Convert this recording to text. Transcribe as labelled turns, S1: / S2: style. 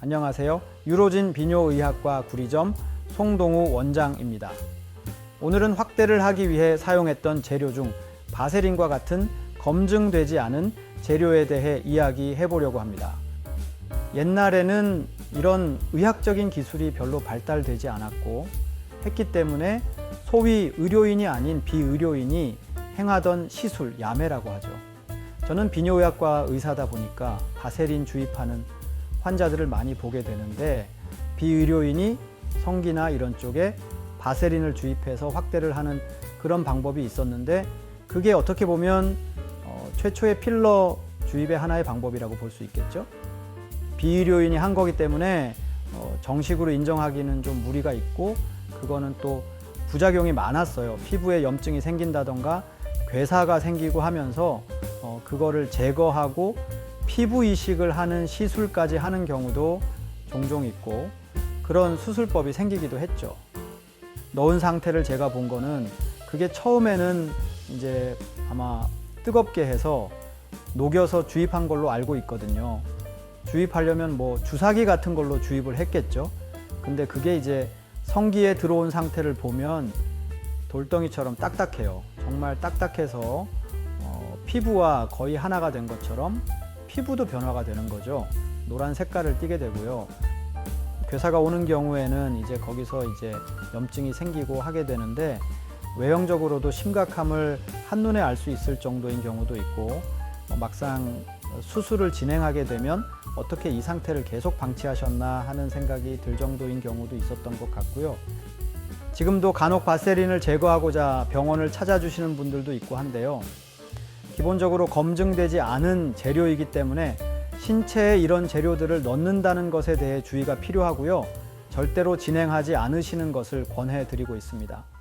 S1: 안녕하세요. 유로진 비뇨의학과 구리점 송동우 원장입니다. 오늘은 확대를 하기 위해 사용했던 재료 중 바세린과 같은 검증되지 않은 재료에 대해 이야기해 보려고 합니다. 옛날에는 이런 의학적인 기술이 별로 발달되지 않았고 했기 때문에 소위 의료인이 아닌 비의료인이 행하던 시술, 야매라고 하죠. 저는 비뇨의학과 의사다 보니까 바세린 주입하는 환자들을 많이 보게 되는데 비의료인이 성기나 이런 쪽에 바세린을 주입해서 확대를 하는 그런 방법이 있었는데 그게 어떻게 보면 어, 최초의 필러 주입의 하나의 방법이라고 볼 수 있겠죠. 비의료인이 한 거기 때문에 어, 정식으로 인정하기는 좀 무리가 있고 그거는 또 부작용이 많았어요. 피부에 염증이 생긴다던가 괴사가 생기고 하면서 어, 그거를 제거하고 피부 이식을 하는 시술까지 하는 경우도 종종 있고 그런 수술법이 생기기도 했죠. 넣은 상태를 제가 본 거는 그게 처음에는 이제 아마 뜨겁게 해서 녹여서 주입한 걸로 알고 있거든요. 주입하려면 뭐 주사기 같은 걸로 주입을 했겠죠. 근데 그게 이제 성기에 들어온 상태를 보면 돌덩이처럼 딱딱해요. 정말 딱딱해서 어, 피부와 거의 하나가 된 것처럼 피부도 변화가 되는 거죠. 노란 색깔을 띠게 되고요. 괴사가 오는 경우에는 이제 거기서 이제 염증이 생기고 하게 되는데 외형적으로도 심각함을 한눈에 알 수 있을 정도인 경우도 있고 어, 막상 수술을 진행하게 되면 어떻게 이 상태를 계속 방치하셨나 하는 생각이 들 정도인 경우도 있었던 것 같고요. 지금도 간혹 바세린을 제거하고자 병원을 찾아주시는 분들도 있고 한데요. 기본적으로 검증되지 않은 재료이기 때문에 신체에 이런 재료들을 넣는다는 것에 대해 주의가 필요하고요. 절대로 진행하지 않으시는 것을 권해 드리고 있습니다.